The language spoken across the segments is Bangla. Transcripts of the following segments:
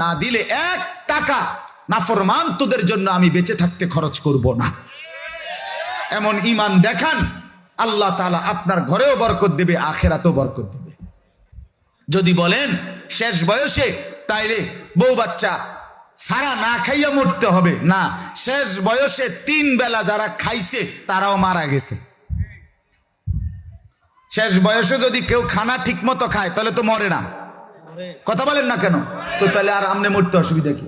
না দিলে এক টাকা নাফরমান তোদের জন্য আমি বেঁচে থাকতে খরচ করব না। এমন ইমান দেখান, আল্লাহ তাআলা আপনার ঘরেও বরকত দেবে, আখেরাতেও বরকত দেবে। যদি বলেন, শেষ বয়সে, তাইলে বউ বাচ্চা সারা না খাইয়া মরতে হবে। না, শেষ বয়সে তিন বেলা যারা খাইছে, তারাও মারা গেছে। শেষ বয়সে যদি কেউ খানা ঠিক মতো খায়, তাহলে তো মরে না। কথা বলেন না কেন? তো তাহলে আর আমনে মরতে অসুবিধা কি?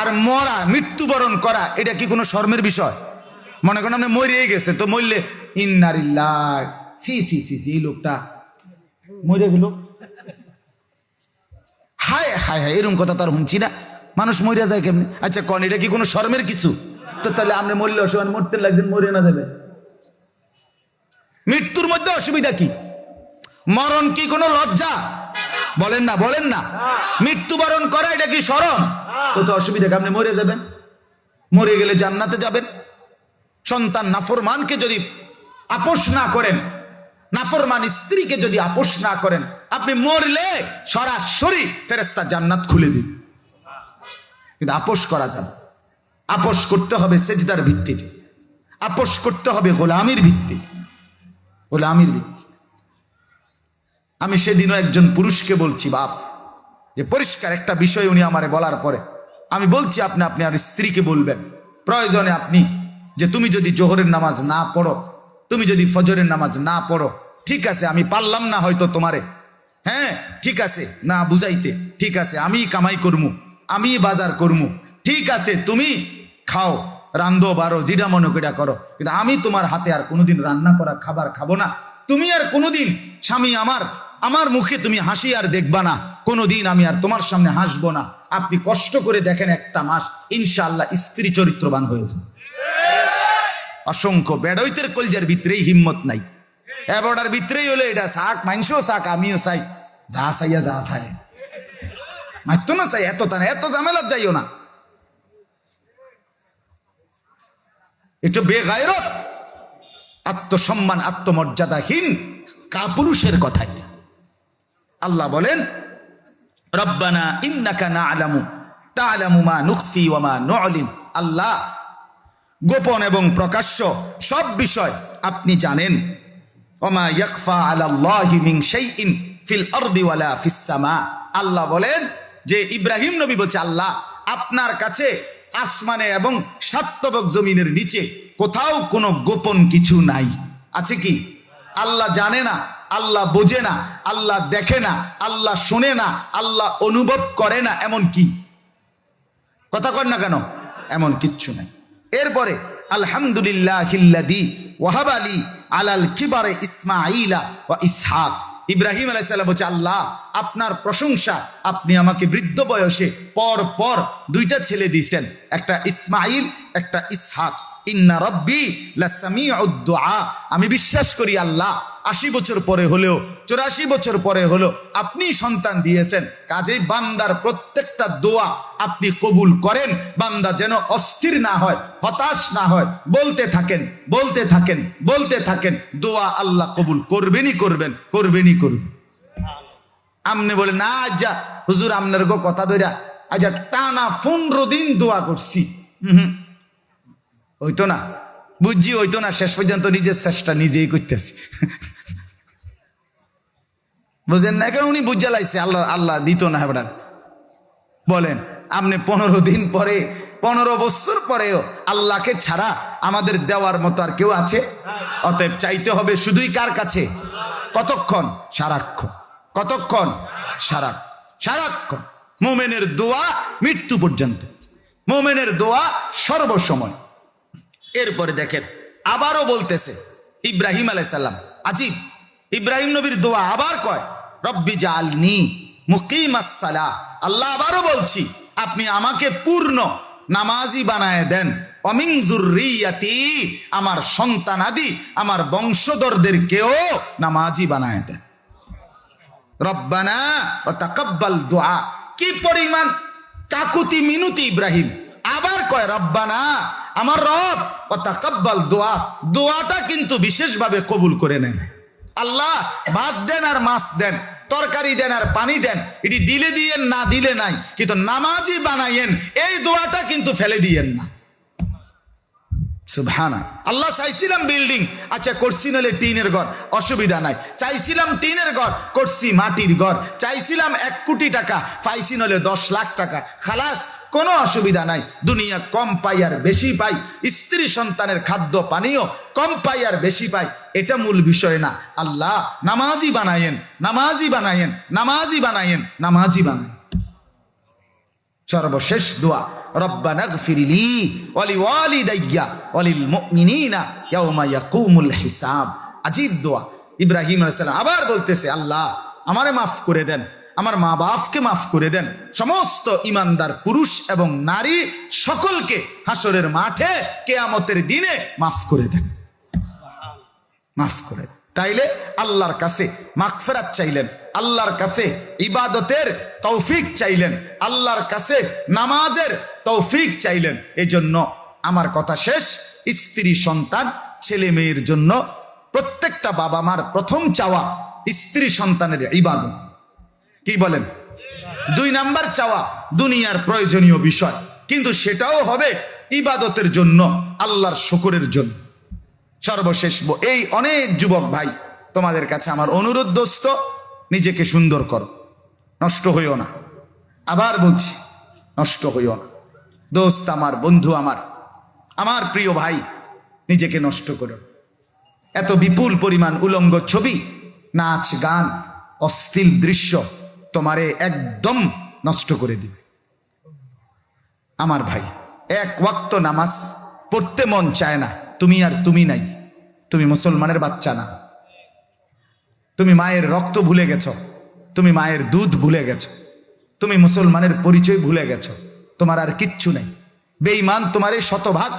আর মরা, মৃত্যুবরণ করা, এটা কি কোনো শর্মের বিষয়? মনে করেন আপনি মরিয়ে গেছে তো মরলে ইন্নারিল্লাহ সি সি সি সি এই লোকটা মরে গেল। হায় হায় হায় এরকম কথা তার শুনছি না। মানুষ মরিয়া যায় কেমনি? আচ্ছা কন, এটা কি কোনো শর্মের কিছু? তো তাহলে আপনি মরলে অসুবিধা মরতে লাগছেন, মরে না যাবে। মৃত্যুর মধ্যে অসুবিধা কি? মরণ কি কোনো লজ্জা? বলেন না বলেন না। মৃত্যুবরণ করা, এটা কি স্মরণ? তো তো অসুবিধা, আপনি মরে যাবেন। মরে গেলে জান্নাতে যাবেন। সন্তান নাফরমানকে যদি আপোষ না করেন, নাফরমান স্ত্রীকে যদি আপোষ না করেন, আপনি মরলে সরাসরি ফেরেস্তা জান্নাত খুলে দিন কিন্তু আপোষ করা যাবে আপোষ করতে হবে সেজদার ভিত্তিতে। আপোষ করতে হবে গোলামির ভিত্তিতে। গোলামির ভিত্তি আমি সেদিনও একজন পুরুষকে বলছি, বাপ, যে পরিষ্কার একটা বিষয় উনি আমারে বলার পরে। আমি বলছি, আপনি আপনি আর স্ত্রীকে বলবেন। প্রয়োজনে আপনি, যে তুমি যদি জোহরের নামাজ না পড়ো, তুমি যদি ফজরের নামাজ না পড়ো, ঠিক আছে, আমি পারলাম না হয়তো তোমারে। হ্যাঁ ঠিক আছে, না বুঝাইতে, ঠিক আছে আমি কামাই করমু আমি বাজার করমু, ঠিক আছে, তুমি খাও, রান্ধো, বারো, জিডা মনে কইরা করো। কিন্তু আমি তোমার হাতে আর কোনোদিন রান্না করা খাবার খাব না। তুমি আর কোনোদিন স্বামী আমার আমার মুখে তুমি হাসি আর দেখবা না। কোনোদিন আমি আর তোমার সামনে হাসবো না। আপনি কষ্ট করে দেখেন একটা মাস ইনশাআল্লাহ স্ত্রী চরিত্রবান হয়েছে। অসংখ্য বেড়ইতের কলজার ভিতরেই হিম্মত নাই। এবারটার ভিতরেই হলে এটা। শাক, মাংসও শাক, আমিও চাই। যা চাইয়া যা থায়। মাত্র না চাই, এত তা এত ঝামেলার যাইও না। এটা বেগায়রত। আত্মসম্মান, আত্মমর্যাদাহীন কাপুরুষের কথা এটা আল্লাহ বলেন, রব্বানা ইন্নাকা না আলামু তা আলামু মা নুখফি ওয়া মা নুলিন। আল্লাহ, গোপন এবং প্রকাশ্য সব বিষয় আপনি জানেন। ওমা ইয়াকফা আলাল্লাহি মিন শাইইন ফিল আরদি ওয়ালা ফিস সামা। আল্লাহ বলেন যে ইব্রাহিম নবী বলছে, আল্লাহ, আপনার কাছে আসমানে এবং সাত্তবক জমিনের নিচে কোথাও কোনো গোপন কিছু নাই। আছে কি? আল্লাহ জানে না আল্লাহ বোঝে না, আল্লাহ দেখে না, আল্লাহ শোনে না, আল্লাহ অনুভব করে না, এমন কি? কথা কর না কেন? এমন কিচ্ছু নাই। এরপরে আলহামদুলিল্লাহ ওয়াহাব আলী আলাল কিবারে ইসমাইলা ও ইসহাক। ইব্রাহিম আলাইসাল্লাম বলছে, আল্লাহ, আপনার প্রশংসা, আপনি আমাকে বৃদ্ধ বয়সে পর পর দুইটা ছেলে দিয়েছেন, একটা ইসমাইল একটা ইসহাক। ইন্না রব্বি লাসামিউদ্দুআ আমি বিশ্বাস করি আল্লাহ আশি বছর পরে হলেও, চৌরাশি বছর পরে হলেও আপনি সন্তান দিয়েছেন। কাজেই বান্দার প্রত্যেকটা দোয়া আপনি কবুল করেন। বান্দা যেন অস্থির না হয়, হতাশ না হয়। বলতে থাকেন বলতে থাকেন বলতে থাকেন, দোয়া আল্লাহ কবুল করবেনই করবেন করবেনই করবেন। আমনে বলে, না, আজ্জা, হুজুর আমনের গো কথা ধরা আজ্জা টানা পনেরো দিন দোয়া করছি। হুম। হইতো না। বুঝছি, হইতো না, শেষ পর্যন্ত নিজের চেষ্টা নিজেই করতেছি। বুঝেন না? এখন উনি বুঝা লাইছে, আল্লাহ আল্লাহ দিত না হেবড়ান বলেন, আপনি পনেরো দিন পরে, পনেরো বছর পরেও আল্লাহকে ছাড়া আমাদের দেওয়ার মতো আর কেউ আছে? অতএব চাইতে হবে শুধুই কার কাছে? কতক্ষণ? সারাক্ষণ। কতক্ষণ? সারা সারাক্ষণ। মোমেনের দোয়া মৃত্যু পর্যন্ত। মোমেনের দোয়া সর্বসময়। এরপরে দেখেন, আবারও বলতেছে, ইব্রাহিম আলাইসাল্লাম আজিব। ইব্রাহিম নবীর দোয়া আবার কয়? রব্বি জালনি মুকিম আল্লাহ আবারও বলছি, আপনি আমাকে পূর্ণ নামাজি বানায় দেন। অমিং জুররিয়াতি, আমার সন্তান আদি, আমার বংশধরদেরকেও নামাজি বানায় দেন। রব্বানা ও তাকাব্বাল দোয়া কি পরিমাণ কাকুতি মিনুতি ইব্রাহিম। আবার কয়, রব্বানা, আমার রব ও তাকাব্বাল দোয়া দোয়াটা কিন্তু বিশেষভাবে কবুল করে নেন। আল্লাহ ভাত দেন আর মাছ দেন, তরকারি দেন আর পানি দেন, এটি দিলে দিয়েন, না দিলে নাই। কিন্তু নামাজি বানাইয়েন, এই দোয়াটা কিন্তু ফেলে দিয়েন না। সুবহানা আল্লাহ চাইছিলাম বিল্ডিং আচ্ছা করছি নাহলে টিনের ঘর, অসুবিধা নাই। চাইছিলাম টিনের ঘর, করছি মাটির ঘর। চাইছিলাম এক কোটি টাকা, পাইছি নাহলে দশ লাখ টাকা। খালাস কোনো অসুবিধা নাই। দুনিয়া কম পাই আর বেশি পাই। স্ত্রী সন্তানের খাদ্য, পানীয় কম পাই আর বেশি পাই। এটা মূল বিষয় না। আল্লাহ নামাজি বানায়েন নামাজি বানায়েন নামাজি বানায়েন নামাজি বানায়েন। সর্বশেষ দোয়া গফিরলি ওয়ালি ওয়ালিদাইয়া ওয়ালিল মুমিনিনা ইয়াউমা ইয়াকুমুল হিসাব। আজীব দোয়া। ইব্রাহিম আলাইহিস সালাম আবার বলতেছে, আল্লাহ আমারে মাফ করে দেন। আমার মা বাপকে মাফ করে দেন। সমস্ত ইমানদার পুরুষ এবং নারী সকলকে হাসরের মাঠে কেয়ামতের দিনে মাফ করে দেন। মাফ করে দেন। তাইলে আল্লাহর কাছে মাগফেরাত চাইলেন, আল্লাহর কাছে ইবাদতের তৌফিক চাইলেন, আল্লাহর কাছে নামাজের তৌফিক চাইলেন। এই জন্য আমার কথা শেষ। স্ত্রী, সন্তান, ছেলে মেয়ের জন্য প্রত্যেকটা বাবা মার প্রথম চাওয়া স্ত্রী সন্তানের ইবাদত। কি বলেন? দুই নাম্বার চাওয়া দুনিয়ার প্রয়োজনীয় বিষয়। কিন্তু সেটাও হবে ইবাদতের জন্য, আল্লাহর শুকুরের জন্য। সর্বশেষ এই অনেক যুবক ভাই, তোমাদের কাছে আমার অনুরোধ দোস্ত, নিজেকে সুন্দর করো। নষ্ট হইও না। আবার বলছি, নষ্ট হইও না। দোস্ত আমার, বন্ধু আমার আমার প্রিয় ভাই, নিজেকে নষ্ট করো। এত বিপুল পরিমাণ উলঙ্গ ছবি, নাচ, গান অস্থিল দৃশ্য তোমারে একদম নষ্ট করে দিবে। আমার ভাই, এক ওয়াক্ত নামাজ পড়তে মন চায় না, তুমি আর তুমি নাই। তুমি মুসলমানের বাচ্চা না। তুমি মায়ের রক্ত ভুলে গেছ। তুমি মায়ের দুধ ভুলে গেছ। তুমি মুসলমানের পরিচয় ভুলে গেছো। তোমার আর কিচ্ছু নেই। বেঈমান তোমার এই শতভাগ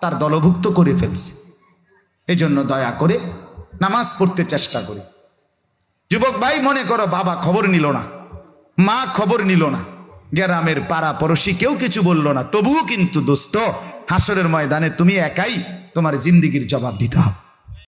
তার দলভুক্ত করে ফেলছে। এই জন্য দয়া করে নামাজ পড়তে চেষ্টা করি। যুবক ভাই, মনে করো বাবা খবর নিল না, মা খবর নিল না, গ্রামের পাড়া পড়শি কেউ কিছু বলল না, তবুও কিন্তু দোস্ত, হাসরের ময়দানে তুমি একাই তোমার জিন্দিগির জবাব দিতে হবে।